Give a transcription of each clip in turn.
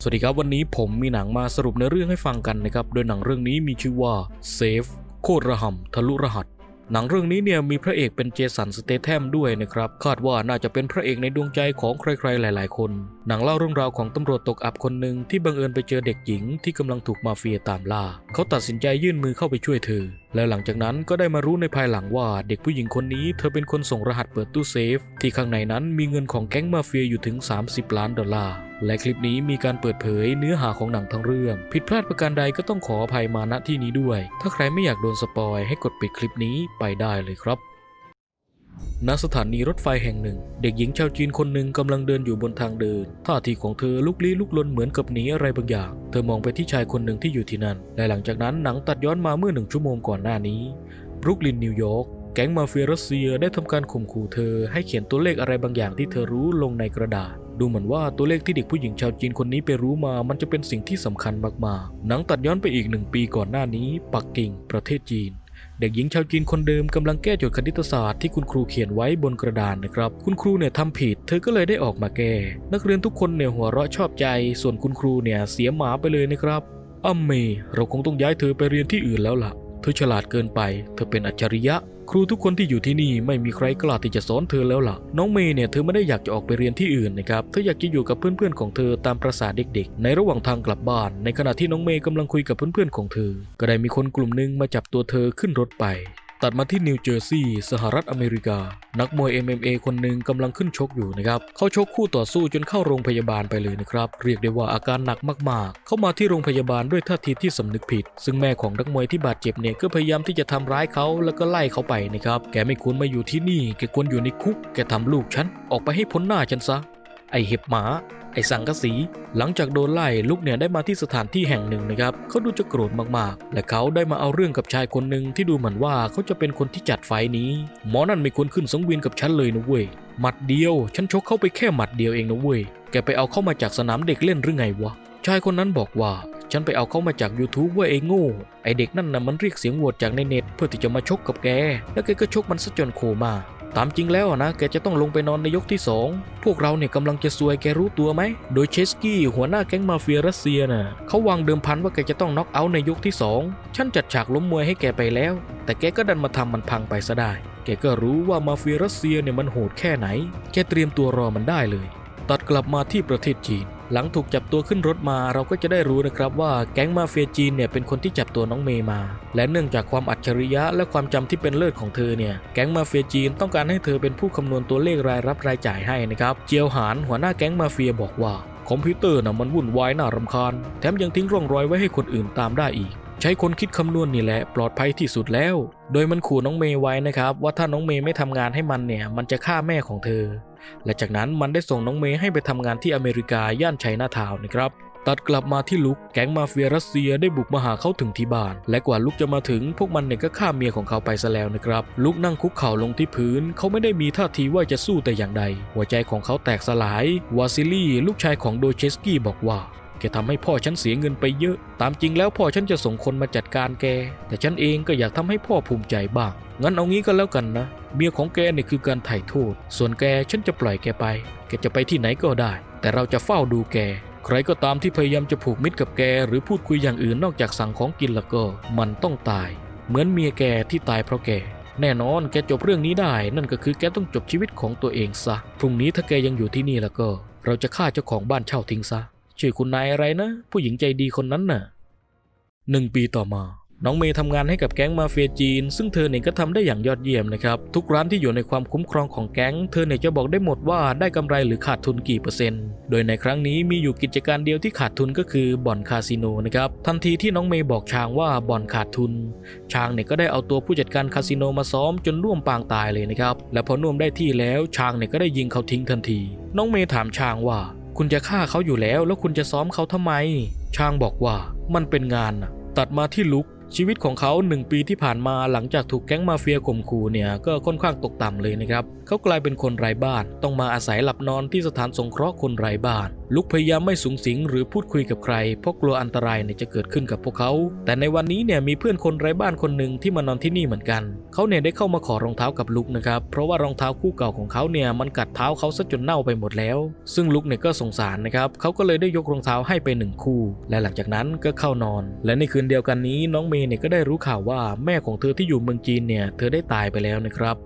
สวัสดีครับวันนี้ผมมีหนังมาสรุปในอเรื่องให้ฟังกันนะครับ โดยหนังเรื่องนี้มีชื่อว่า Safe โคตรระห่ำทะลุรหัส หนังเรื่องนี้เนี่ยมีพระเอกเป็นเจสันสเตแทมด้วยนะครับ คาดว่าน่าจะเป็นพระเอกในดวงใจของใครๆหลาย ๆ คน หนังเล่าเรื่องราวของตำรวจตกอับคนหนึ่งที่บังเอิญไปเจอเด็กหญิงที่กำลังถูกมาเฟียตามล่า เขาตัดสินใจยื่นมือเข้าไปช่วยเธอ แล้วหลังจากนั้นก็ได้มารู้ในภายหลังว่าเด็กผู้หญิงคนนี้เธอเป็นคนส่งรหัสเปิดตู้เซฟ ที่ข้างในนั้นมีเงินของแก๊งมาเฟียอยู่ถึง 30 ล้านดอลลาร์ และคลิปนี้มีการเปิดเผยเนื้อหาของหนังทั้งเรื่อง ผิดพลาดประการใดก็ต้องขออภัยมาณที่นี้ด้วย ถ้าใครไม่อยากโดนสปอยให้กดปิดคลิปนี้ไปได้เลยครับณสถานีรถไฟแห่งหนึ่ง เด็กหญิงชาวจีนคนหนึ่งกำลังเดินอยู่บนทางเดิน ท่าทีของเธอลุกลี้ลุกลนเหมือนกับหนีอะไรบางอย่าง เธอมองไปที่ชายคนหนึ่งที่อยู่ที่นั่น และหลังจากนั้นหนังตัดย้อนมาเมื่อหนึ่งชั่วโมงก่อนหน้านี้บรุกลินนิวยอร์กแก๊งมาเฟียรัสเซียได้ทำการข่มขู่เธอให้เขียนตัวเลขอะไรบางอย่างที่เธอรู้ลงในกระดาษ ดูเหมือนว่าตัวเลขที่เด็กผู้หญิงชาวจีนคนนี้ไปรู้มา มันจะเป็นสิ่งที่สำคัญมากๆ หนังตัดย้อนไปอีกหนึ่งปีก่อนหน้านี้ ปักกิ่ง ประเทศจีนเด็กหญิงชาวจีนคนเดิมกำลังแก้โจทย์คณิตศาสตร์ที่คุณครูเขียนไว้บนกระดานนะครับ คุณครูเนี่ยทำผิด เธอก็เลยได้ออกมาแก้ นักเรียนทุกคนเนี่ยหัวเราะชอบใจ ส่วนคุณครูเนี่ยเสียหมาไปเลยนะครับอ้ำเมเราคงต้องย้ายเธอไปเรียนที่อื่นแล้วล่ะ เธอฉลาดเกินไป เธอเป็นอัจฉริยะ ครูทุกคนที่อยู่ที่นี่ไม่มีใครกล้าที่จะสอนเธอแล้วล่ะ น้องเมย์เนี่ยเธอไม่ได้อยากจะออกไปเรียนที่อื่นนะครับ เธออยากจะอยู่กับเพื่อนๆของเธอตามประสาเด็กๆ ในระหว่างทางกลับบ้าน ในขณะที่น้องเมย์กำลังคุยกับเพื่อนๆของเธอ ก็ได้มีคนกลุ่มหนึ่งมาจับตัวเธอขึ้นรถไป ตัดมาที่นิวเจอร์ซีย์สหรัฐอเมริกา นักมวย MMA คนหนึ่งกำลังขึ้นชกอยู่นะครับ เขาชกคู่ต่อสู้จนเข้าโรงพยาบาลไปเลยนะครับ เรียกได้ว่าอาการหนักมากๆ เข้ามาที่โรงพยาบาลด้วยท่าทีที่สำนึกผิด ซึ่งแม่ของนักมวยที่บาดเจ็บเนี่ยก็พยายามที่จะทำร้ายเขาแล้วก็ไล่เขาไปนะครับ แกไม่ควรมาอยู่ที่นี่ แกควรอยู่ในคุก แกทำลูกฉัน ออกไปให้พ้นหน้าฉันซะ ไอเห็บหมา ไอสังกะสี หลังจากโดนไล่ลูกเนี่ยได้มาที่สถานที่แห่งหนึ่งนะครับเขาดูจะโกรธมากๆ และเขาได้มาเอาเรื่องกับชายคนหนึ่งที่ดูเหมือนว่าเขาจะเป็นคนที่จัดไฟนี้ หมอนั่นไม่ควรขึ้นสังเวียนกับฉันเลยนะเว้ยหมัดเดียว ฉันชกเข้าไปแค่หมัดเดียวเองนะเว้ยแกไปเอาเข้ามาจากสนามเด็กเล่นหรือไงวะชายคนนั้นบอกว่าฉันไปเอาเข้ามาจาก YouTube เว้ยไอ้โง่ไอเด็กนั่นน่ะมันเรียกเสียงโหวตจากในเน็ต เพื่อที่จะมาชกกับแก แล้วแกก็ชกมันซะจนโคม่า ตามจริงแล้วนะแกจะต้องลงไปนอนในยกที่ 2 พวกเราเนี่ยกำลังจะซวยแกรู้ตัวไหม โดยเชสกี้หัวหน้าแก๊งมาเฟียรัสเซียน่ะเขาวางเดิมพันว่าแกจะต้องน็อกเอาท์ในยกที่ 2 ฉันจัดฉากล้มมวยให้แกไปแล้ว แต่แกก็ดันมาทำมันพังไปซะได้ แกก็รู้ว่ามาเฟียรัสเซียเนี่ยมันโหดแค่ไหน แกเตรียมตัวรอมันได้เลย ตัดกลับมาที่ประเทศจีน หลังถูกจับตัวขึ้นรถมาเราก็จะได้รู้นะครับว่าแก๊งมาเฟียจีนเนี่ยเป็นคนที่จับตัวน้องเมย์มา และเนื่องจากความอัจฉริยะและความจำที่เป็นเลิศของเธอเนี่ยแก๊งมาเฟียจีนต้องการให้เธอเป็นผู้คำนวณตัวเลขรายรับรายจ่ายให้นะครับเจียวหานหัวหน้าแก๊งมาเฟียบอกว่าคอมพิวเตอร์น่ะมันวุ่นวายน่ารำคาญ แถมยังทิ้งร่องรอยไว้ให้คนอื่นตามได้อีก ใช้คนคิดคำนวณนี่แหละปลอดภัยที่สุดแล้ว โดยมันขู่น้องเมย์ไว้นะครับ ว่าถ้าน้องเมย์ไม่ทำงานให้มันเนี่ย มันจะฆ่าแม่ของเธอ และจากนั้นมันได้ส่งน้องเมย์ให้ไปทำงานที่อเมริกาย่านไชน่าทาวน์นะครับตัดกลับมาที่ลุกแก๊งมาเฟียรัสเซียได้บุกมาหาเขาถึงที่บ้าน และกว่าลุกจะมาถึง พวกมันเนี่ยก็ฆ่าเมียของเขาไปซะแล้วนะครับ ลุกนั่งคุกเข่าลงที่พื้น เขาไม่ได้มีท่าทีว่าจะสู้แต่อย่างใด หัวใจของเขาแตกสลาย วาซิลี่ ลูกชายของโดเชสกี้บอกว่า แกทำให้พ่อฉันเสียเงินไปเยอะ ตามจริงแล้วพ่อฉันจะส่งคนมาจัดการแก แต่ฉันเองก็อยากทำให้พ่อภูมิใจบ้าง งั้นเอางี้ก็แล้วกันนะ เมียของแกเนี่ยคือการไถ่โทษ ส่วนแกฉันจะปล่อยแกไป แกจะไปที่ไหนก็ได้ แต่เราจะเฝ้าดูแก ใครก็ตามที่พยายามจะผูกมิตรกับแก หรือพูดคุยอย่างอื่นนอกจากสั่งของกินแล้วก็ มันต้องตาย เหมือนเมียแกที่ตายเพราะแกแน่นอนแกจบเรื่องนี้ได้ นั่นก็คือแกต้องจบชีวิตของตัวเองซะ พรุ่งนี้ถ้าแกยังอยู่ที่นี่แล้วก็ เราจะฆ่าเจ้าของบ้านเช่าทิ้งซะ ชื่อคุณนายอะไรนะ ผู้หญิงใจดีคนนั้นน่ะหนึ่งปีต่อมา น้องเมย์ทำงานให้กับแก๊งมาเฟียจีน ซึ่งเธอเนี่ยก็ทำได้อย่างยอดเยี่ยมนะครับ ทุกร้านที่อยู่ในความคุ้มครองของแก๊ง เธอเนี่ยจะบอกได้หมดว่าได้กำไรหรือขาดทุนกี่เปอร์เซ็นต์ โดยในครั้งนี้มีอยู่กิจการเดียวที่ขาดทุนก็คือบ่อนคาสิโนนะครับ ทันทีที่น้องเมย์บอกชางว่าบ่อนขาดทุน ชางเนี่ยก็ได้เอาตัวผู้จัดการคาสิโนมาซ้อมจนร่วมปางตายเลยนะครับ และพอน่วมได้ที่แล้วชางเนี่ยก็ได้ยิงเขาทิ้งทันที น้องเมย์ถามชางว่า คุณจะฆ่าเขาอยู่แล้ว แล้วคุณจะซ้อมเขาทำไม ช่างบอกว่ามันเป็นงานตัดมาที่ลุกชีวิตของเขาหนึ่งปีที่ผ่านมาหลังจากถูกแก๊งมาเฟียข่มขู่เนี่ยก็ค่อนข้างตกต่ำเลยนะครับ เขากลายเป็นคนไร้บ้าน ต้องมาอาศัยหลับนอนที่สถานสงเคราะห์คนไร้บ้าน ลุกพยายามไม่สูงสิงหรือพูดคุยกับใคร เพราะกลัวอันตรายเนี่ยจะเกิดขึ้นกับพวกเขา แต่ในวันนี้เนี่ยมีเพื่อนคนไร้บ้านคนหนึ่งที่มานอนที่นี่เหมือนกัน เขาเนี่ยได้เข้ามาขอรองเท้ากับลุกนะครับ เพราะว่ารองเท้าคู่เก่าของเขาเนี่ยมันกัดเท้าเขาซะจนเน่าไปหมดแล้ว ซึ่งลุกเนี่ยก็สงสารนะครับเขาก็เลยได้ยกรองเท้าให้ไปหนึ่งคู่ และหลังจากนั้นก็เข้านอน และในคืนเดียวกันนี้น้องเมย์เนี่ยก็ได้รู้ข่าวว่าแม่ของเธอที่อยู่เมืองจีนเนี่ยเธอได้ตายไปแล้วนะครับ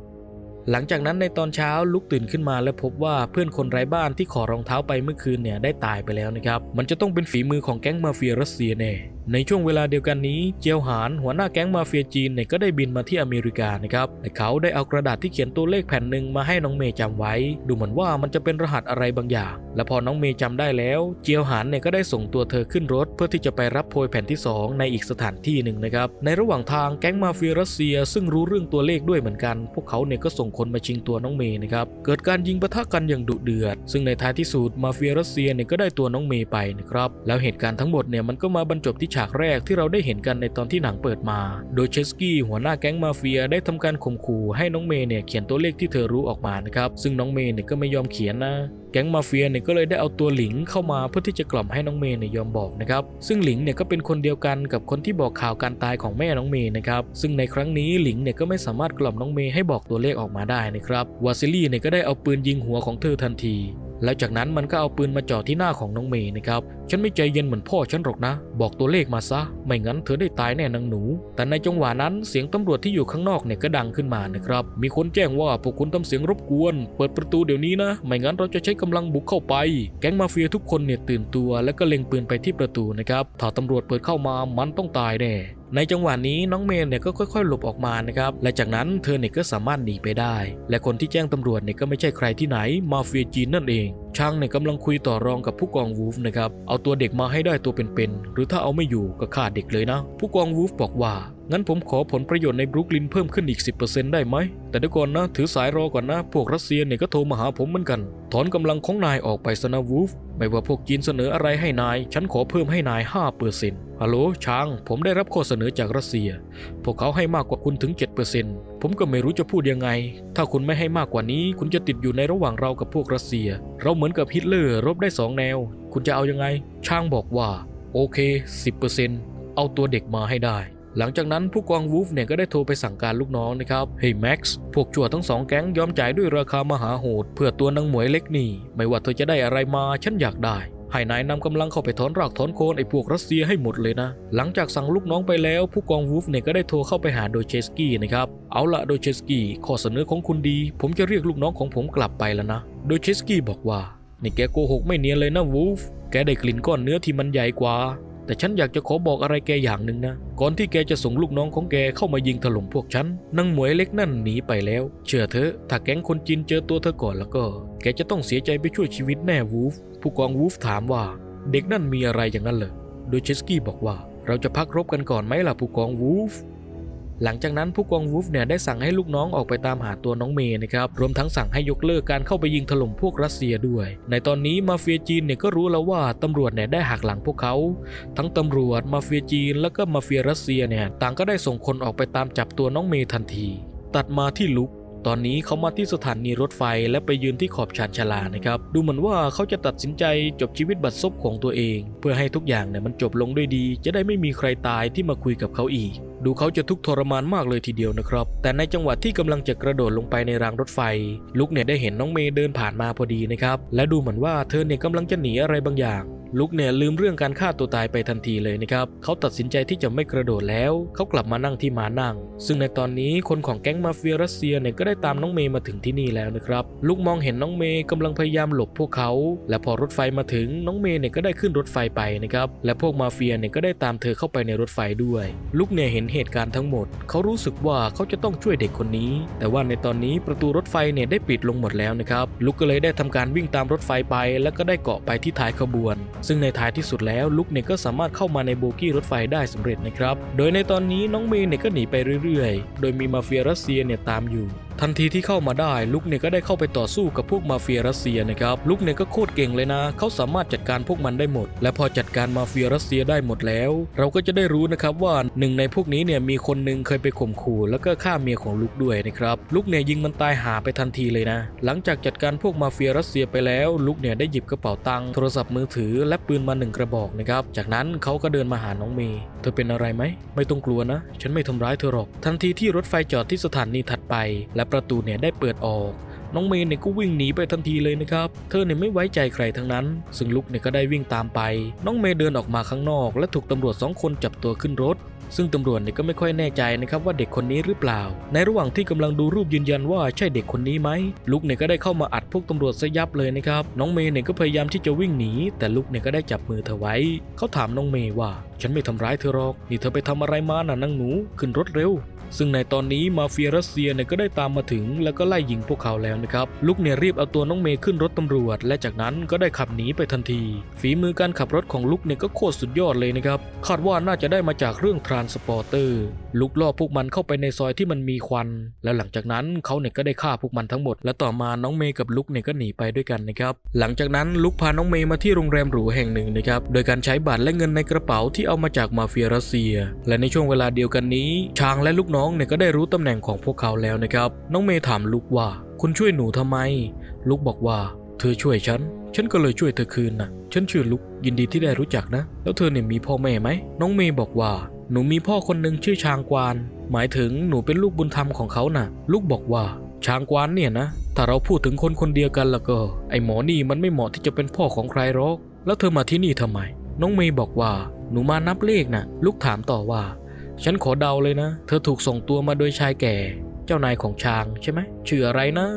หลังจากนั้นในตอนเช้าลุกตื่นขึ้นมาและพบว่าเพื่อนคนไร้บ้านที่ขอรองเท้าไปเมื่อคืนเนี่ยได้ตายไปแล้วนะครับ มันจะต้องเป็นฝีมือของแก๊งมาเฟียรัสเซียแน่ ในช่วงเวลาเดียวกันนี้เจียวหานหัวหน้าแก๊งมาเฟียจีนเนี่ยก็ได้บินมาที่อเมริกานะครับและเขาได้เอากระดาษที่เขียนตัวเลขแผ่นหนึ่งมาให้น้องเมย์จำไว้ ดูเหมือนว่ามันจะเป็นรหัสอะไรบางอย่าง และพอน้องเมย์จำได้แล้ว เจียวหานเนี่ยก็ได้ส่งตัวเธอขึ้นรถ เพื่อที่จะไปรับโพยแผ่นที่สองในอีกสถานที่หนึ่งนะครับในระหว่างทางแก๊งมาเฟียรัสเซีย ซึ่งรู้เรื่องตัวเลขด้วยเหมือนกัน พวกเขาเนี่ยก็ส่งคนมาชิงตัวน้องเมย์นะครับเกิดการยิงปะทะกันอย่างดุเดือด ซึ่งในท้ายที่สุดมาเฟียรัสเซียเนี่ยก็ได้ตัวน้องเมย์ไปนะครับแล้วเหตุการณ์ทั้งหมดเนี่ยมันก็มาบรรจบที่ากแรกที่เราได้เห็นกันในตอนที่หนังเปิดมา โดยเชสกี้หัวหน้าแก๊งมาเฟียได้ทำการข่มขู่ให้น้องเมย์เนี่ยเขียนตัวเลขที่เธอรู้ออกมานะครับ ซึ่งน้องเมย์เนี่ยก็ไม่ยอมเขียนนะแก๊งมาเฟียเนี่ยก็เลยได้เอาตัวหลิงเข้ามาเพื่อที่จะกล่อมให้น้องเมย์เนี่ยยอมบอกนะครับ ซึ่งหลิงเนี่ยก็เป็นคนเดียวกันกับคนที่บอกข่าวการตายของแม่น้องเมย์นะครับ ซึ่งในครั้งนี้หลิงเนี่ยก็ไม่สามารถกล่อมน้องเมย์ให้บอกตัวเลขออกมาได้นะครับ วาซิลี่เนี่ยก็ได้เอาปืนยิงหัวของเธอทันที แล้วจากนั้นมันก็เอาปืนมาจ่อที่หน้าของน้องเมย์นะครับ ฉันไม่ใจเย็นเหมือนพ่อฉันหรอกนะ บอกตัวเลขมาซะ ไม่งั้นเธอได้ตายแน่นางหนู แต่ในจังหวะนั้นเสียงตำรวจที่อยู่ข้างนอกเนี่ยก็ดังขึ้นมานะครับ มีคนแจ้งว่าพวกคุณทำเสียงรบกวน เปิดประตูเดี๋ยวนี้นะ ไม่งั้นเราจะใช้กำลังบุกเข้าไป แก๊งมาเฟียทุกคนเนี่ยตื่นตัว แล้วก็เล็งปืนไปที่ประตูนะครับ ถ้าตำรวจเปิดเข้ามา มันต้องตายแน่ ในจังหวะนี้น้องเมย์เนี่ยก็ค่อย ๆ หลบออกมานะครับและจากนั้นเธอเนี่ยก็สามารถหนีไปได้ และคนที่แจ้งตำรวจเนี่ยก็ไม่ใช่ใครที่ไหนมาเฟียจีนนั่นเอง ช่างเนี่ยกำลังคุยต่อรองกับผู้กองวูฟนะครับเอาตัวเด็กมาให้ได้ตัวเป็นๆหรือถ้าเอาไม่อยู่ก็ฆ่าเด็กเลยนะ ผู้กองวูฟบอกว่างั้นผมขอผลประโยชน์ในบรุกลินเพิ่มขึ้นอีก 10%ได้ไหม แต่เดี๋ยวก่อนนะ ถือสายรอก่อนนะ พวกรัสเซียเนี่ยก็โทรมาหาผมเหมือนกัน ถอนกำลังของนายออกไปซะนะวูฟ ไม่ว่าพวกจีนเสนออะไรให้นาย ฉันขอเพิ่มให้นาย 5%ฮัลโหลช้าง ผมได้รับข้อเสนอจากรัสเซีย พวกเขาให้มากกว่าคุณถึง 7% ผมก็ไม่รู้จะพูดยังไง ถ้าคุณไม่ให้มากกว่านี้ คุณจะติดอยู่ในระหว่างเรากับพวกรัสเซีย เราเหมือนกับฮิตเลอร์รบได้สองแนว คุณจะเอายังไง ช่างบอกว่า โอเค 10%เอาตัวเด็กมาให้ได้ หลังจากนั้นผู้กองวูฟเนี่ยก็ได้โทรไปสั่งการลูกน้องนะครับ เฮ้ยแม็กซ์ พวกจั่วทั้งสองแก๊งยอมจ่ายด้วยราคามหาโหด เพื่อตัวนางหมวยเล็กนี่ ไม่ว่าเธอจะได้อะไรมา ฉันอยากได้ ให้นายนำกำลังเข้าไปถอนรากถอนโคนไอ้พวกรัสเซียให้หมดเลยนะ หลังจากสั่งลูกน้องไปแล้ว ผู้กองวูฟเนี่ยก็ได้โทรเข้าไปหาโดเชสกี้นะครับ เอาละโดเชสกี้ข้อเสนอของคุณดี ผมจะเรียกลูกน้องของผมกลับไปแล้วนะ โดเชสกี้บอกว่า นี่แกโกหกไม่เนียนเลยนะวูฟ แกได้กลิ่นก้อนเนื้อที่มันใหญ่กว่า แต่ฉันอยากจะขอบอกอะไรแกอย่างหนึ่งนะ ก่อนที่แกจะส่งลูกน้องของแกเข้ามายิงถล่มพวกฉันนางหมวยเล็กนั่นหนีไปแล้ว เชื่อเถอะถ้าแก๊งคนจีนเจอตัวเธอก่อนแล้วก็ แกจะต้องเสียใจไปช่วยชีวิตแน่วูฟผู้กองวูฟถามว่า เด็กนั่นมีอะไรอย่างนั้นเหรอโดยเชสกี้บอกว่า เราจะพักรบกันก่อนไหมล่ะผู้กองวูฟ หลังจากนั้นผู้กองวูฟเนี่ยได้สั่งให้ลูกน้องออกไปตามหาตัวน้องเมย์นะครับรวมทั้งสั่งให้ยกเลิกการเข้าไปยิงถล่มพวกรัสเซียด้วย ในตอนนี้มาเฟียจีนเนี่ยก็รู้แล้วว่าตำรวจเนี่ยได้หักหลังพวกเขา ทั้งตำรวจมาเฟียจีน แล้วก็มาเฟียรัสเซียเนี่ยต่างก็ได้ส่งคนออกไปตามจับตัวน้องเมย์ทันที ตัดมาที่ลุก ตอนนี้เขามาที่สถานีรถไฟและไปยืนที่ขอบชานชาลานะครับ ดูเหมือนว่าเขาจะตัดสินใจจบชีวิตบัดซบของตัวเอง เพื่อให้ทุกอย่างเนี่ยมันจบลงด้วยดี จะได้ไม่มีใครตายที่มาคุยกับเขาอีก ดูเขาจะทุกข์ทรมานมากเลยทีเดียวนะครับ แต่ในจังหวะที่กำลังจะกระโดดลงไปในรางรถไฟ ลุกเนี่ยได้เห็นน้องเมย์เดินผ่านมาพอดีนะครับ และดูเหมือนว่าเธอเนี่ยกำลังจะหนีอะไรบางอย่าง ลุกเนี่ยลืมเรื่องการฆ่าตัวตายไปทันทีเลยนะครับ เขาตัดสินใจที่จะไม่กระโดดแล้ว เขากลับมานั่งที่มานั่ง ซึ่งในตอนนี้คนของแก๊งมาเฟียรัสเซียเนี่ยก็ได้ตามน้องเมย์มาถึงที่นี่แล้วนะครับ ลุกมองเห็นน้องเมย์กำลังพยายามหลบพวกเขา และพอรถไฟมาถึงน้องเมย์เนี่ยก็ได้ขึ้นรถไฟไปนะครับ และพวกมาเฟียเนี่ยก็ได้ตามเธอเข้าไปในรถไฟด้วย ลุกเนี่ยเห็นเหตุการณ์ทั้งหมด เขารู้สึกว่าเขาจะต้องช่วยเด็กคนนี้ แต่ว่าในตอนนี้ประตูรถไฟเนี่ยได้ปิดลงหมดแล้วนะครับ ลุกก็เลยได้ทำการวิ่งตามรถไฟไป แล้วก็ได้เกาะไปที่ท้ายขบวนซึ่งในท้ายที่สุดแล้วลุกเนี่ยก็สามารถเข้ามาในโบกี้รถไฟได้สำเร็จนะครับ โดยในตอนนี้น้องเมย์เนี่ยก็หนีไปเรื่อยๆ โดยมีมาเฟียรัสเซียเนี่ยตามอยู่ ทันทีที่เข้ามาได้ลุกเนี่ยก็ได้เข้าไปต่อสู้กับพวกมาเฟียรัสเซียนะครับลุกเนี่ยก็โคตรเก่งเลยนะ เขาสามารถจัดการพวกมันได้หมด และพอจัดการมาเฟียรัสเซียได้หมดแล้ว เราก็จะได้รู้นะครับว่าหนึ่งในพวกนี้เนี่ยมีคนหนึ่งเคยไปข่มขู่แล้วก็ฆ่าเมียของลุกด้วยนะครับลุกเนี่ยยิงมันตายหาไปทันทีเลยนะ หลังจากจัดการพวกมาเฟียรัสเซียไปแล้ว ลุกเนี่ยได้หยิบกระเป๋าตังค์โทรศัพท์มือถือและปืนมาหนึ่งกระบอกนะครับจากนั้นเขาก็เดินมาหาน้องเมย์เธอเป็นอะไรไหมไม่ต้องกลัวนะ ฉันไม่ทำร้ายเธอหรอกทันทีที่รถไฟจอดที่สถานีถัดไป และประตูเนี่ยได้เปิดออก น้องเมย์เนี่ยก็วิ่งหนีไปทันทีเลยนะครับ เธอเนี่ยไม่ไว้ใจใครทั้งนั้น ซึ่งลุกเนี่ยก็ได้วิ่งตามไป น้องเมย์เดินออกมาข้างนอก และถูกตำรวจสองคนจับตัวขึ้นรถซึ่งตำรวจเนี่ยก็ไม่ค่อยแน่ใจนะครับว่าเด็กคนนี้หรือเปล่า ในระหว่างที่กำลังดูรูปยืนยันว่าใช่เด็กคนนี้ไหมลุกเนี่ยก็ได้เข้ามาอัดพวกตำรวจซะยับเลยนะครับน้องเมย์เนี่ยก็พยายามที่จะวิ่งหนี แต่ลุกเนี่ยก็ได้จับมือเธอไว้ เขาถามน้องเมย์ว่า ฉันไม่ทำร้ายเธอหรอก นี่เธอไปทำอะไรมาน่ะนางหนู ขึ้นรถเร็ว ซึ่งในตอนนี้มาเฟียรัสเซียเนี่ยก็ได้ตามมาถึง แล้วก็ไล่ยิงพวกเขาแล้วนะครับลุกเนี่ยรีบเอาตัวน้องเมย์ขึ้นรถตำรวจ และจากนั้นก็ได้ขับหนีไปทันที ฝีมือการขับรถของลุกเนี่ยก็โคตรสุดยอดเลยนะครับคาดว่าน่าจะได้มาจากเรื่องทรานสปอร์เตอร์ลุกล่อพวกมันเข้าไปในซอยที่มันมีควัน แล้วหลังจากนั้นเขาเนี่ยก็ได้ฆ่าพวกมันทั้งหมด และต่อมาน้องเมย์กับลุกเนี่ยก็หนีไปด้วยกันนะครับหลังจากนั้นลุกพาน้องเมย์มาที่โรงแรมหรูแห่งหนึ่งนะครับโดยการใช้บัตรและเงินในกระเป๋าที่เอามาจากมาเฟียรัสเซีย และในช่วงเวลาเดียวกันนี้ชางและลูกน้องน้องเนี่ยก็ได้รู้ตำแหน่งของพวกเขาแล้วนะครับ น้องเมย์ถามลุกว่า คุณช่วยหนูทำไมลุกบอกว่า เธอช่วยฉัน ฉันก็เลยช่วยเธอคืนนะฉันชื่อลุกยินดีที่ได้รู้จักนะ แล้วเธอเนี่ยมีพ่อแม่ไหม น้องเมย์บอกว่า หนูมีพ่อคนหนึ่งชื่อชางกวาน หมายถึงหนูเป็นลูกบุญธรรมของเขาน่ะ ลูกบอกว่าชางกวานเนี่ยนะ ถ้าเราพูดถึงคนคนเดียวกันแล้วก็ ไอหมอนี่มันไม่เหมาะที่จะเป็นพ่อของใครหรอก แล้วเธอมาที่นี่ทำไม น้องเมย์บอกว่า หนูมานับเลขน่ะลูกถามต่อว่า ฉันขอเดาเลยนะ เธอถูกส่งตัวมาโดยชายแก่ เจ้านายของชางใช่ไหมชื่ออะไรนะ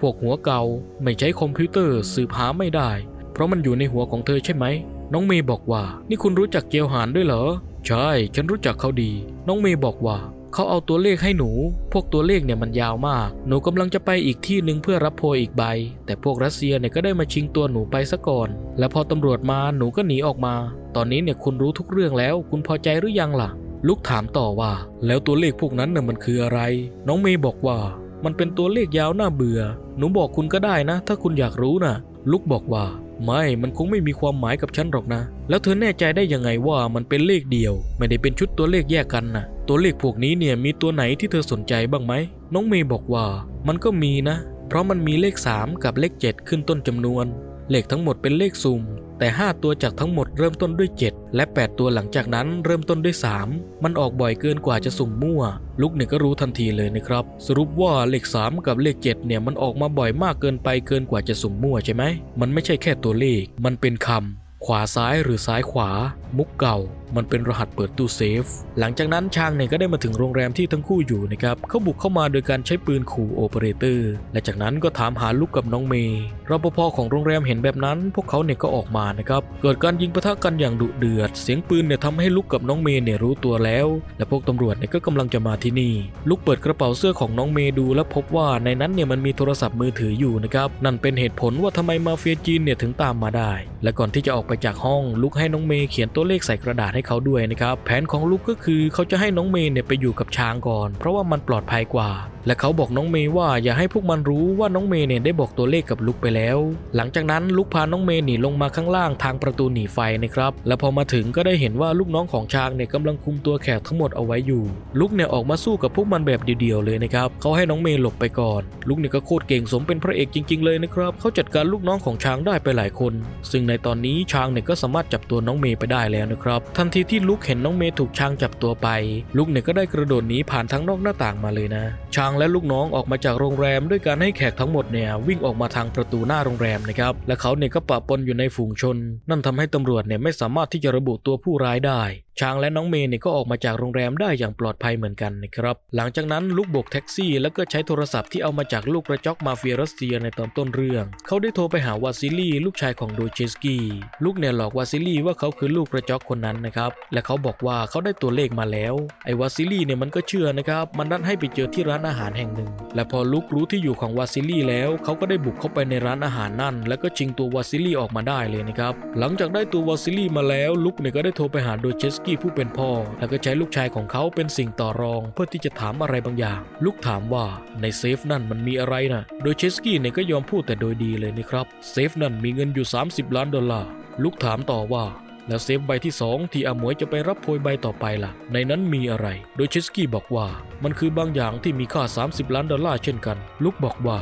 พวกหัวเก่าไม่ใช้คอมพิวเตอร์สืบหาไม่ได้ เพราะมันอยู่ในหัวของเธอใช่ไหม น้องเมย์บอกว่า นี่คุณรู้จักเกียวหานด้วยเหรอ ใช่ ฉันรู้จักเขาดี น้องเมย์บอกว่าเขาเอาตัวเลขให้หนู พวกตัวเลขเนี่ยมันยาวมาก หนูกำลังจะไปอีกที่หนึ่งเพื่อรับโพยอีกใบ แต่พวกรัสเซียเนี่ยก็ได้มาชิงตัวหนูไปซะก่อน และพอตำรวจมาหนูก็หนีออกมา ตอนนี้เนี่ยคุณรู้ทุกเรื่องแล้ว คุณพอใจหรือยังล่ะ ลูกถามต่อว่า แล้วตัวเลขพวกนั้นน่ะมันคืออะไร น้องเมย์บอกว่า มันเป็นตัวเลขยาวน่าเบื่อ หนูบอกคุณก็ได้นะ ถ้าคุณอยากรู้นะลูกบอกว่า ไม่มันคงไม่มีความหมายกับฉันหรอกนะ แล้วเธอแน่ใจได้ยังไงว่ามันเป็นเลขเดียว ไม่ได้เป็นชุดตัวเลขแยกกันนะตัวเลขพวกนี้เนี่ยมีตัวไหนที่เธอสนใจบ้างไหมน้องเมย์บอกว่า มันก็มีนะ เพราะมันมีเลข 3 กับเลข 7 ขึ้นต้นจำนวน เลขทั้งหมดเป็นเลขสุ่ม แต่ 5 ตัวจากทั้งหมดเริ่มต้นด้วย 7 และ 8 ตัวหลังจากนั้นเริ่มต้นด้วย 3 มันออกบ่อยเกินกว่าจะสุ่มมั่ว ลูกหนึ่งก็รู้ทันทีเลยนะครับ สรุปว่าเลข 3 กับเลข 7 เนี่ยมันออกมาบ่อยมากเกินไปเกินกว่าจะสุ่มมั่วใช่ไหม มันไม่ใช่แค่ตัวเลข มันเป็นคำขวาซ้ายหรือซ้ายขวา มุกเก่า มันเป็นรหัสเปิดตู้เซฟ หลังจากนั้นชางเนี่ยก็ได้มาถึงโรงแรมที่ทั้งคู่อยู่นะครับเขาบุกเข้ามาโดยการใช้ปืนขู่โอเปอเรเตอร์และจากนั้นก็ถามหาลูกกับน้องเมย์รปภของโรงแรมเห็นแบบนั้น พวกเขาเนี่ยก็ออกมานะครับเกิดการยิงปะทะกันอย่างดุเดือด เสียงปืนเนี่ยทำให้ลูกกับน้องเมย์เนี่ยรู้ตัวแล้ว และพวกตำรวจเนี่ยก็กำลังจะมาที่นี่ลูกเปิดกระเป๋าเสื้อของน้องเมย์ดูและพบว่าในนั้นเนี่ยมันมีโทรศัพท์มือถืออยู่นะครับนั่นเป็นเหตุผลว่าทำไมมาเฟียจีนเนี่ยถึงตามมาได้ และก่อนที่จะออกไปจากห้องลูกให้น้องเมย์เขียนตัวเลขใส่กระดาษให้เขาด้วยนะครับแผนของลูกก็คือเขาจะให้น้องเมย์เนี่ยไปอยู่กับช้างก่อน เพราะว่ามันปลอดภัยกว่า และเขาบอกน้องเมย์ว่าอย่าให้พวกมันรู้ว่าน้องเมย์เนี่ยได้บอกตัวเลขกับลุกไปแล้ว หลังจากนั้นลุกพาน้องเมย์หนีลงมาข้างล่างทางประตูหนีไฟนะครับ และพอมาถึงก็ได้เห็นว่าลูกน้องของช้างเนี่ยกำลังคุมตัวแขกทั้งหมดเอาไว้อยู่ ลุกเนี่ยออกมาสู้กับพวกมันแบบเดียวๆเลยนะครับเขาให้น้องเมย์หลบไปก่อน ลุกเนี่ยก็โคตรเก่งสมเป็นพระเอกจริง ๆเลยนะครับเขาจัดการลูกน้องของช้างได้ไปหลายคน ซึ่งในตอนนี้ช้างเนี่ยก็สามารถจับตัวน้องเมย์ไปได้แล้วนะครับทันทีที่ลุกเห็นน้องเมย์ถูกช้างจับตัวไป ลุกเนี่ยก็ได้กระโดดหนีผ่านทางนอกหน้าต่างมาเลยนะชางและลูกน้องออกมาจากโรงแรม ด้วยการให้แขกทั้งหมดเนี่ยวิ่งออกมาทางประตูหน้าโรงแรมนะครับและเขาเนี่ยก็ปะปนอยู่ในฝูงชน นั่นทำให้ตำรวจเนี่ยไม่สามารถที่จะระบุตัวผู้ร้ายได้ช้างและน้องเมย์เนี่ยก็ออกมาจากโรงแรมได้อย่างปลอดภัยเหมือนกันนะครับ หลังจากนั้นลูกบกแท็กซี่ แล้วก็ใช้โทรศัพท์ที่เอามาจากลูกกระจอกมาเฟียรัสเซียในตอนต้นเรื่อง เขาได้โทรไปหาวาซิลีลูกชายของโดเชสกี้ลูกเนี่ยหลอกวาซิลีว่าเขาคือลูกกระจอกคนนั้นนะครับ และเขาบอกว่าเขาได้ตัวเลขมาแล้ว ไอ้วาซิลีเนี่ยมันก็เชื่อนะครับ มันนัดให้ไปเจอที่ร้านอาหารแห่งหนึ่ง และพอลูกรู้ที่อยู่ของวาซิลีแล้ว เขาก็ได้บุกเข้าไปในร้านอาหารนั่น แล้วก็ชิงตัววาซิลีออกมาได้เลยนะครับ หลังจากได้ตัววาซิลีมาแล้วลุกเนี่ยก็ได้โทรไปหาโดเชสกี้ผู้เป็นพ่อ แล้วก็ใช้ลูกชายของเขาเป็นสิ่งต่อรอง เพื่อที่จะถามอะไรบางอย่าง ลูกถามว่าในเซฟนั่นมันมีอะไรนะโดยเชสกี้เนี่ยก็ยอมพูดแต่โดยดีเลยนะครับ เซฟนั่นมีเงินอยู่ 30 ล้านดอลลาร์ ลูกถามต่อว่าแล้วเซฟใบที่ 2 ที่อาหมวยจะไปรับโพยใบต่อไปล่ะ ในนั้นมีอะไร โดยเชสกี้บอกว่า มันคือบางอย่างที่มีค่า 30 ล้านดอลลาร์เช่นกันลูกบอกว่า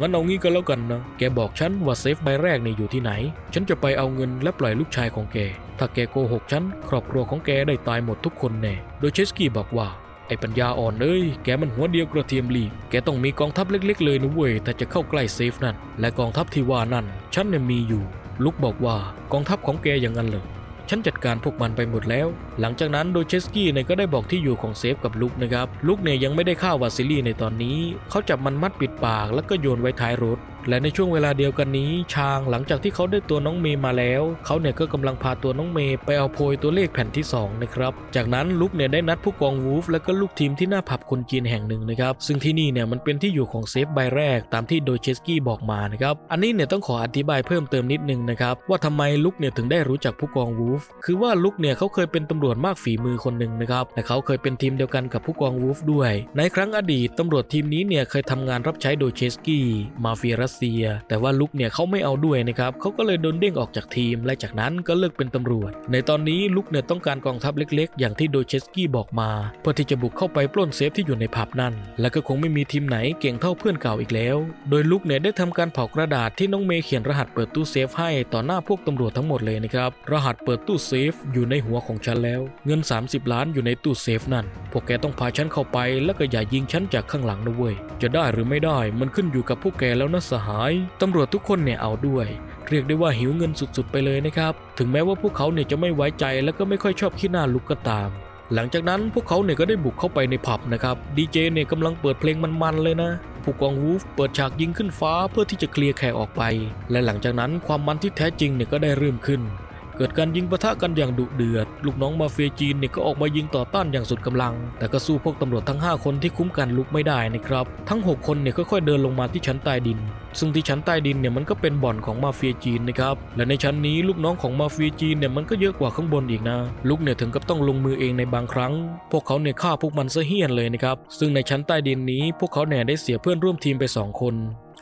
งั้นเอางี้ก็แล้วกันนะ แกบอกฉันว่าเซฟใบแรกเนี่ยอยู่ที่ไหน ฉันจะไปเอาเงินและปล่อยลูกชายของแก ถ้าแกโกหกฉันครอบครัวของแกได้ตายหมดทุกคนแน่ โดยเชสกี้บอกว่า ไอ้ปัญญาอ่อนเอ้ยแกมันหัวเดียวกระเทียมลีแกต้องมีกองทัพเล็ก ๆ เลยนะเว้ยถ้าจะเข้าใกล้เซฟนั่น และกองทัพที่ว่านั่นฉันเนี่ยมีอยู่ ลุกบอกว่ากองทัพของแกอย่างนั้นเหรอฉันจัดการพวกมันไปหมดแล้ว หลังจากนั้นโดยเชสกี้เนี่ยก็ได้บอกที่อยู่ของเซฟกับลุกนะครับ ลุกเนี่ยยังไม่ได้ฆ่าวาซิลี่ในตอนนี้ เขาจับมันมัดปิดปากแล้วก็โยนไว้ท้ายรถ และในช่วงเวลาเดียวกันนี้ ชางหลังจากที่เขาได้ตัวน้องเมย์มาแล้ว เขาเนี่ยก็กำลังพาตัวน้องเมย์ไปเอาโพยตัวเลขแผ่นที่2นะครับจากนั้นลุกเนี่ยได้นัดผู้กองวูฟและก็ลูกทีมที่หน้าผับคนจีนแห่งหนึ่งนะครับซึ่งที่นี่เนี่ยมันเป็นที่อยู่ของเซฟใบแรกตามที่โดยเชสกี้บอกมานะครับอันนี้เนี่ยต้องขออธิบายเพิ่มเติมนิดนึงนะครับว่าทำไมลุกเนี่ยถึงได้รู้จักผู้กองวูฟคือว่าลุกเนี่ยเขาเคยเป็นตำรวจมากฝีมือคนหนึ่งนะครับและเขาเคยเป็นทีมเดียวกันกับผู้กองวูฟด้วย ในครั้งอดีตตำรวจทีมนี้เนี่ยเคยทำงานรับใช้โดเชสกี้มาเฟียรัสเซีย แต่ว่าลุกเนี่ยเขาไม่เอาด้วยนะครับเขาก็เลยโดนเด้งออกจากทีม และจากนั้นก็เลิกเป็นตำรวจ ในตอนนี้ลุกเนี่ยต้องการกองทัพเล็กๆ อย่างที่โดยเชสกี้บอกมาเพื่อที่จะบุกเข้าไปปล้นเซฟที่อยู่ในผับนั่น และก็คงไม่มีทีมไหนเก่งเท่าเพื่อนเก่าอีกแล้ว โดยลุกเนี่ยได้ทำการเผากระดาษที่น้องเมย์เขียนรหัสเปิดตู้เซฟให้ต่อหน้าพวกตำรวจทั้งหมดเลยนะครับรหัสเปิดตู้เซฟอยู่ในหัวของฉันแล้ว เงิน 30 ล้านอยู่ในตู้เซฟนั่นพวกแกต้องพาฉันเข้าไปแล้วก็อย่ายิงฉันจากข้างหลังนะเว้ยจะได้หรือไม่ได้มันขึ้นอยู่กับพวกแกแล้วนะสหาย ตำรวจทุกคนเนี่ยเอาด้วย เรียกได้ว่าหิวเงินสุดๆไปเลยนะครับ ถึงแม้ว่าพวกเขาเนี่ยจะไม่ไว้ใจแล้วก็ไม่ค่อยชอบขี้หน้าลุกก็ตาม หลังจากนั้นพวกเขาเนี่ยก็ได้บุกเข้าไปในผับนะครับ ดีเจเนี่ยกำลังเปิดเพลงมันๆเลยนะ ผู้กองวูฟเปิดฉากยิงขึ้นฟ้าเพื่อที่จะเคลียร์แขกออกไป และหลังจากนั้นความมันที่แท้จริงเนี่ยก็ได้เริ่มขึ้น เกิดการยิงปะทะกันอย่างดุเดือด ลูกน้องมาเฟียจีนเนี่ยก็ออกมายิงต่อต้านอย่างสุดกำลัง แต่ก็สู้พวกตำรวจทั้ง 5 คนที่คุ้มกันลุกไม่ได้นะครับ ทั้ง 6 คนเนี่ยค่อยๆเดินลงมาที่ชั้นใต้ดิน ซึ่งที่ชั้นใต้ดินเนี่ยมันก็เป็นบ่อนของมาเฟียจีนนะครับ และในชั้นนี้ลูกน้องของมาเฟียจีนเนี่ยมันก็เยอะกว่าข้างบนอีกนะ ลุกเนี่ยถึงกับต้องลงมือเองในบางครั้ง พวกเขาเนี่ยฆ่าพวกมันซะเฮี้ยนเลยนะครับ ซึ่งในชั้นใต้ดินนี้พวกเขาเนี่ยได้เสียเพื่อนร่วมทีมไปสองคน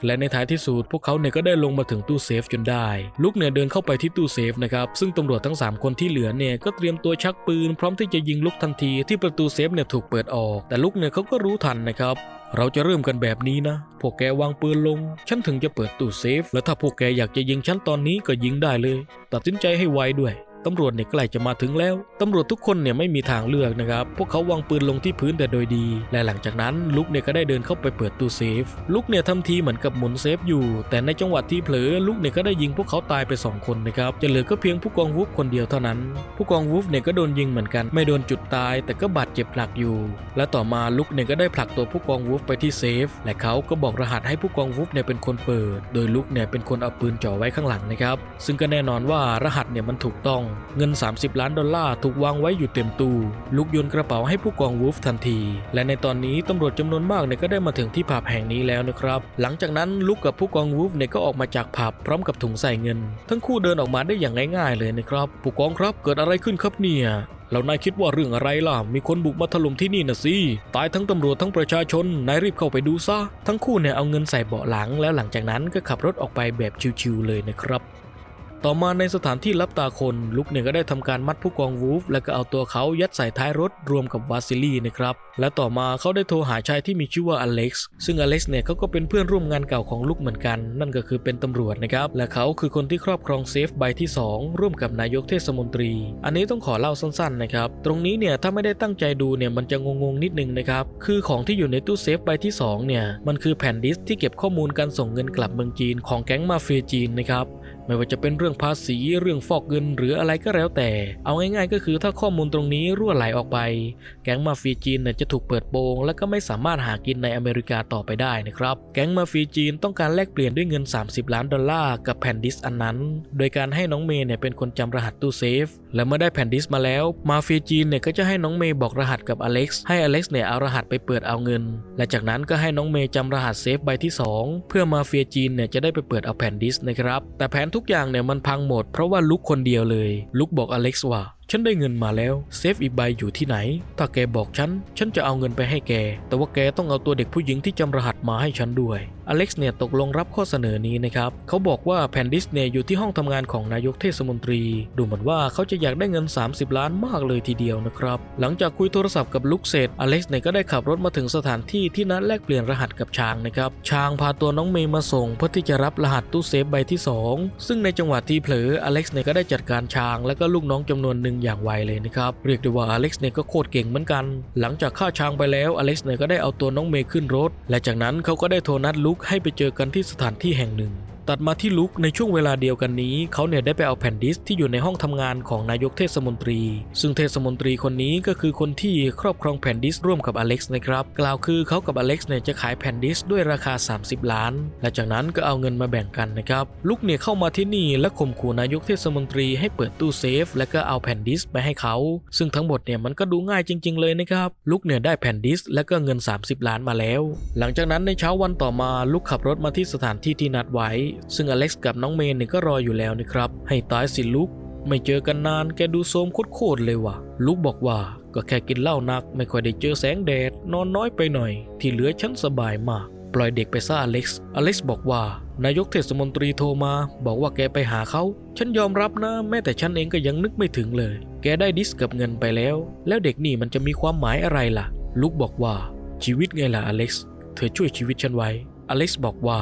และในท้ายที่สุดพวกเขาเนี่ยก็ได้ลงมาถึงตู้เซฟจนได้ ลุกเนี่ยเดินเข้าไปที่ตู้เซฟนะครับซึ่งตำรวจทั้ง 3 คนที่เหลือเนี่ยก็เตรียมตัวชักปืน พร้อมที่จะยิงลุกทันทีที่ประตูเซฟเนี่ยถูกเปิดออก แต่ลุกเนี่ยเขาก็รู้ทันนะครับเราจะเริ่มกันแบบนี้นะ พวกแกวางปืนลง ฉันถึงจะเปิดตู้เซฟ และถ้าพวกแกอยากจะยิงฉันตอนนี้ก็ยิงได้เลย ตัดสินใจให้ไวด้วย ตำรวจเนี่ยใกล้จะมาถึงแล้ว ตำรวจทุกคนเนี่ยไม่มีทางเลือกนะครับ พวกเขาวางปืนลงที่พื้นแต่โดยดี และหลังจากนั้นลุกเนี่ยก็ได้เดินเข้าไปเปิดตู้เซฟ ลุกเนี่ยทำทีเหมือนกับหมุนเซฟอยู่ แต่ในจังหวะที่เผลอลุกเนี่ยก็ได้ยิงพวกเขาตายไปสองคนนะครับ จะเหลือก็เพียงผู้กองวูฟคนเดียวเท่านั้น ผู้กองวูฟเนี่ยก็โดนยิงเหมือนกัน ไม่โดนจุดตาย แต่ก็บาดเจ็บหนักอยู่ และต่อมาลุกเนี่ยก็ได้ผลักตัวผู้กองวูฟไปที่เซฟ และเขาก็บอกรหัสให้ผู้กองวูฟเนี่ยเป็นคนเปิด โดยลุกเนี่ยเป็นคนเอาปืนจ่อไว้ข้างหลังนะครับ ซึ่งก็แน่นอนว่ารหัสเนี่ยมันถูกต้องเงิน 30 ล้านดอลลาร์ถูกวางไว้อยู่เต็มตู้ ลุกโยนกระเป๋าให้ผู้กองวูฟทันที และในตอนนี้ตำรวจจำนวนมากเนี่ยก็ได้มาถึงที่ผับแห่งนี้แล้วนะครับ หลังจากนั้นลุกกับผู้กองวูฟเนี่ยก็ออกมาจากผับพร้อมกับถุงใส่เงิน ทั้งคู่เดินออกมาได้อย่างง่ายๆเลยนะครับผู้กองครับเกิดอะไรขึ้นครับเนี่ยเรานายคิดว่าเรื่องอะไรล่ะ มีคนบุกมาถล่มที่นี่นะสิ ตายทั้งตำรวจทั้งประชาชน นายรีบเข้าไปดูซะ ทั้งคู่เนี่ยเอาเงินใส่เบาะหลัง แล้วหลังจากนั้นก็ขับรถออกไปแบบชิวๆเลยนะครับ ต่อมาในสถานที่รับตาคน ลุกเนี่ยก็ได้ทำการมัดผู้กองวูฟ แล้วก็เอาตัวเขายัดใส่ท้ายรถรวมกับวาซิลีนะครับ และต่อมาเขาได้โทรหาชายที่มีชื่อว่าอเล็กซ์ ซึ่งอเล็กซ์เนี่ยเขาก็เป็นเพื่อนร่วมงานเก่าของลุกเหมือนกัน นั่นก็คือเป็นตำรวจนะครับ และเขาคือคนที่ครอบครองเซฟใบที่ 2 ร่วมกับนายกเทศมนตรี อันนี้ต้องขอเล่าสั้นๆนะครับ ตรงนี้เนี่ยถ้าไม่ได้ตั้งใจดูเนี่ยมันจะงงๆนิดนึงนะครับ คือของที่อยู่ในตู้เซฟใบที่สองเนี่ย มันคือแผ่นดิสที่เก็บข้อมูลการส่งเงินกลับเมืองจีนของแก๊งมาเฟียจีนนะครับ ไม่ว่าจะเป็นเรื่องภาษีเรื่องฟอกเงินหรืออะไรก็แล้วแต่ เอาง่ายๆ ก็คือถ้าข้อมูลตรงนี้รั่วไหลออกไป แก๊งมาเฟียจีนเนี่ยจะถูกเปิดโปง และก็ไม่สามารถหากินในอเมริกาต่อไปได้นะครับ แก๊งมาเฟียจีนต้องการแลกเปลี่ยนด้วยเงิน 30 ล้านดอลลาร์กับแผ่นดิส์อันนั้น โดยการให้น้องเมย์เนี่ยเป็นคนจำรหัสตู้เซฟ และเมื่อได้แผ่นดิส์มาแล้ว มาเฟียจีนเนี่ยก็จะให้น้องเมย์บอกรหัสกับอเล็กซ์ให้อเล็กซ์เนี่ยเอารหัสไปเปิดเอาเงิน และจากนั้นก็ให้น้องเมย์จำรหัสเซฟใบที่สองเพื่อมาเฟียจีนเนี่ยจะได้ไปเปิดเอาแผ่นดิสนะครับแต่แผนทุกอย่างเนี่ยมันพังหมดเพราะว่าลุกคนเดียวเลย ลุกบอกอเล็กซ์ว่า ฉันได้เงินมาแล้วเซฟอีกใบอยู่ที่ไหน ถ้าแกบอกฉัน ฉันจะเอาเงินไปให้แก แต่ว่าแกต้องเอาตัวเด็กผู้หญิงที่จำรหัสมาให้ฉันด้วย อเล็กซ์เนี่ยตกลงรับข้อเสนอนี้นะครับ เขาบอกว่าแพนดิสเนี่ยอยู่ที่ห้องทำงานของนายกเทศมนตรี ดูเหมือนว่าเขาจะอยากได้เงิน 30 ล้านมากเลยทีเดียวนะครับ หลังจากคุยโทรศัพท์กับลุกเสร็จอเล็กซ์เนี่ยก็ได้ขับรถมาถึงสถานที่ที่นัดแลกเปลี่ยนรหัสกับช้างนะครับ ช้างพาตัวน้องเมย์มาส่งเพื่อที่จะรับรหัสตู้เซฟใบที่ 2 ซึ่งในจังหวะที่เผลออเล็กซ์เนี่ยก็ได้จัดการช้างและก็ลูกน้องจำนวนหนึ่งอย่างไวเลยนะครับ เรียกได้ว่าอเล็กซ์เนี่ยก็โคตรเก่งเหมือนกัน หลังจากฆ่าช้างไปแล้วอเล็กซ์เนี่ยก็ได้เอาตัวน้องเมย์ขึ้นรถ และจากนั้นเขาก็ได้โทรนัดลุกให้ไปเจอกันที่สถานที่แห่งหนึ่ง ตัดมาที่ลุกในช่วงเวลาเดียวกันนี้ เขาเนี่ยได้ไปเอาแผ่นดิสที่อยู่ในห้องทำงานของนายกเทศมนตรี ซึ่งเทศมนตรีคนนี้ก็คือคนที่ครอบครองแผ่นดิสร่วมกับอเล็กซ์นะครับ กล่าวคือเขากับอเล็กซ์เนี่ยจะขายแผ่นดิสด้วยราคา 30 ล้าน และจากนั้นก็เอาเงินมาแบ่งกันนะครับ ลุกเนี่ยเข้ามาที่นี่และข่มขู่นายกเทศมนตรีให้เปิดตู้เซฟ และก็เอาแผ่นดิสไปให้เขา ซึ่งทั้งหมดเนี่ยมันก็ดูง่ายจริง ๆ เลยนะครับลุกเนี่ยได้แผ่นดิสและก็เงิน 30 ล้านมาแล้ว หลังจากนั้นในเช้าวันต่อมาลุกขับรถมาที่สถานที่ที่นัดไว้ซึ่งอเล็กซ์กับน้องเมย์เนี่ยก็รออยู่แล้วนะครับ ให้ตายสิลุก ไม่เจอกันนานแกดูโทรมโคตรเลยว่ะ ลุกบอกว่าก็แค่กินเหล้านัก ไม่ค่อยได้เจอแสงแดด นอนน้อยไปหน่อย ที่เหลือฉันสบายมาก ปล่อยเด็กไปซะอเล็กซ์ อเล็กซ์บอกว่านายกเทศมนตรีโทรมา บอกว่าแกไปหาเขา ฉันยอมรับนะ แม้แต่ฉันเองก็ยังนึกไม่ถึงเลย แกได้ดิสกับเงินไปแล้ว แล้วเด็กนี่มันจะมีความหมายอะไรล่ะ ลุกบอกว่าชีวิตไงล่ะอเล็กซ์ เธอช่วยชีวิตฉันไว้ อเล็กซ์บอกว่า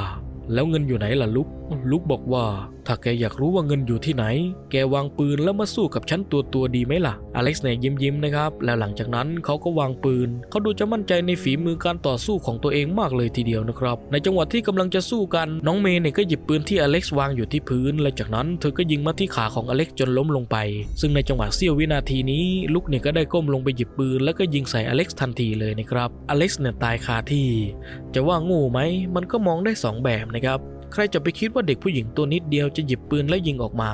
แล้วเงินอยู่ไหนล่ะลุกลุกบอกว่าถ้าแกอยากรู้ว่าเงินอยู่ที่ไหน แกวางปืนแล้วมาสู้กับฉันตัวตัวดีไหมล่ะ อเล็กซ์เนี่ยยิ้มยิ้มๆนะครับ แล้วหลังจากนั้นเขาก็วางปืน เขาดูจะมั่นใจในฝีมือการต่อสู้ของตัวเองมากเลยทีเดียวนะครับ ในจังหวะที่กำลังจะสู้กัน น้องเมย์เนี่ยก็หยิบปืนที่อเล็กซ์วางอยู่ที่พื้น และจากนั้นเธอก็ยิงมาที่ขาของอเล็กซ์จนล้มลงไป ซึ่งในจังหวะเสี้ยววินาทีนี้ ลุกเนี่ยก็ได้ก้มลงไปหยิบปืน แล้วก็ยิงใส่อเล็กซ์ทันทีเลยนะครับ อเล็กซ์เนี่ยตายคาที่ จะว่างูไหม มันก็มองได้สองแบบนะครับ ใครจะไปคิดว่าเด็กผู้หญิงตัวนิดเดียวจะหยิบปืนและยิงออกมา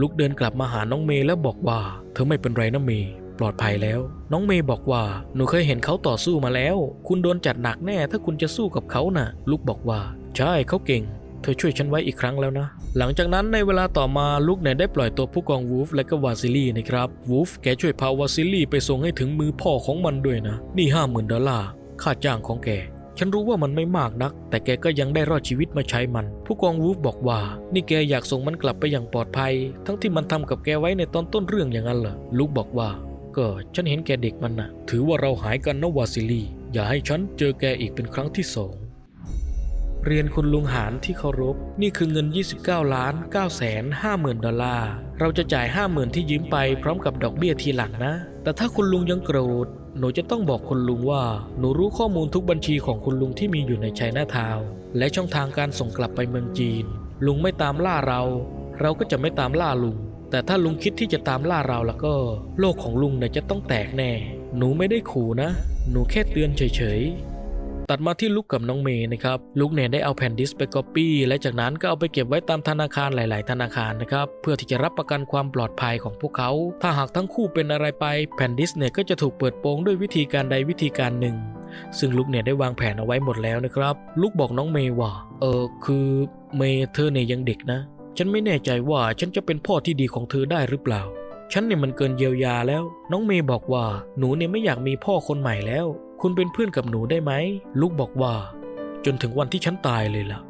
ลุกเดินกลับมาหาน้องเมย์แล้วบอกว่า เธอไม่เป็นไรนะเมย์ปลอดภัยแล้ว น้องเมย์บอกว่า หนูเคยเห็นเขาต่อสู้มาแล้ว คุณโดนจัดหนักแน่ ถ้าคุณจะสู้กับเขาน่ะ ลุกบอกว่า ใช่เขาเก่ง เธอช่วยฉันไว้อีกครั้งแล้วนะ หลังจากนั้นในเวลาต่อมาลุกเนี่ยได้ปล่อยตัวผู้กองวูฟและก็วาซิลี่นะครับ วูฟแกช่วยพาวาซิลี่ไปส่งให้ถึงมือพ่อของมันด้วยนะ นี่ห้าหมื่นดอลลาร์ค่าจ้างของแก ฉันรู้ว่ามันไม่มากนัก แต่แกก็ยังได้รอดชีวิตมาใช้มัน ผู้กองวูฟบอกว่า นี่แกอยากส่งมันกลับไปอย่างปลอดภัย ทั้งที่มันทำกับแกไว้ในตอนต้นเรื่องอย่างนั้นเหรอลูกบอกว่า ก็ฉันเห็นแกเด็กมันนะถือว่าเราหายกันนะวาซิลีอย่าให้ฉันเจอแกอีกเป็นครั้งที่สอง เรียนคุณลุงหารที่เคารพ นี่คือเงิน 29 ล้าน9แสน5หมื่นดอลลาร์ เราจะจ่าย 5 0,000 ที่ยืมไปพร้อมกับดอกเบี้ยทีหลังนะ แต่ถ้าคุณลุงยังโกรธหนูจะต้องบอกคุณลุงว่า หนูรู้ข้อมูลทุกบัญชีของคุณลุงที่มีอยู่ในชัยนาทาวและช่องทางการส่งกลับไปเมืองจีน ลุงไม่ตามล่าเรา เราก็จะไม่ตามล่าลุง แต่ถ้าลุงคิดที่จะตามล่าเราแล้วก็ โลกของลุงเนี่ยจะต้องแตกแน่ หนูไม่ได้ขู่นะ หนูแค่เตือนเฉยๆ ตัดมาที่ลุกกับน้องเมย์นะครับลุกเนี่ยได้เอาแผ่นดิสไปก๊อปปี้และจากนั้นก็เอาไปเก็บไว้ตามธนาคารหลาย ๆ ธนาคารนะครับเพื่อที่จะรับประกันความปลอดภัยของพวกเขา ถ้าหากทั้งคู่เป็นอะไรไปแผ่นดิสเนี่ยก็จะถูกเปิดโปงด้วยวิธีการใดวิธีการหนึ่ง ซึ่งลุกเนี่ยได้วางแผนเอาไว้หมดแล้วนะครับลุกบอกน้องเมย์ว่าเออคือเมย์เธอเนี่ยยังเด็กนะ ฉันไม่แน่ใจว่าฉันจะเป็นพ่อที่ดีของเธอได้หรือเปล่าฉันเนี่ยมันเกินเยียวยาแล้ว น้องเมย์บอกว่าหนูเนี่ยไม่อยากมีพ่อคนใหม่แล้ว คุณเป็นเพื่อนกับหนูได้ไหม ลูกบอกว่า จนถึงวันที่ฉันตายเลยล่ะ